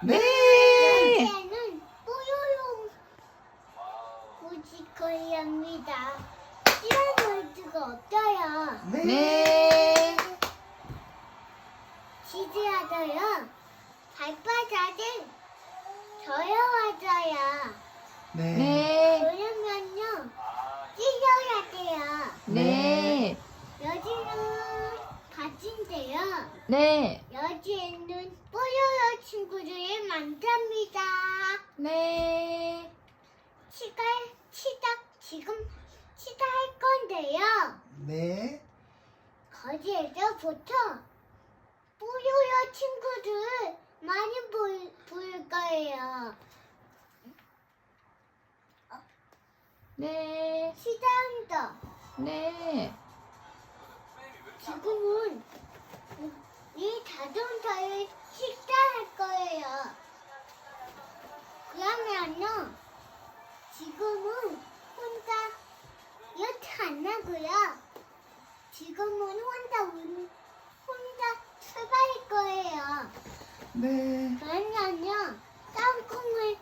네. 여기에는 뽀요용. 이런 월드가 없어요. 네. 지지하어요 발바닥은 저여와져요. 네. 네. 그러면요 찢어야 돼요. 네. 여기는 가진데요. 네. 여기에는 뽀요요 친구들이 많답니다. 네. 치가 치다 지금 치다 할 건데요. 네. 거기에서 보통 뽀요요 친구들 많이 볼, 볼 거예요. 네. 시장도 네. 지금은 이 자동차를 식사할 거예요. 그러면요, 지금은 혼자 이렇게 안 하고요. 지금은 혼자 운, 혼자 출발할 거예요. 네. 그러면요, 땅콩을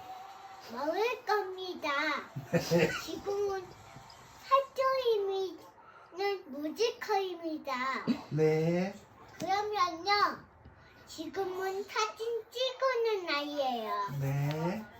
먹을 겁니다. 지금은 사조임이는 무지커입니다. 네. 그러면요, 지금은 사진 찍는 나이에요. 네. 네.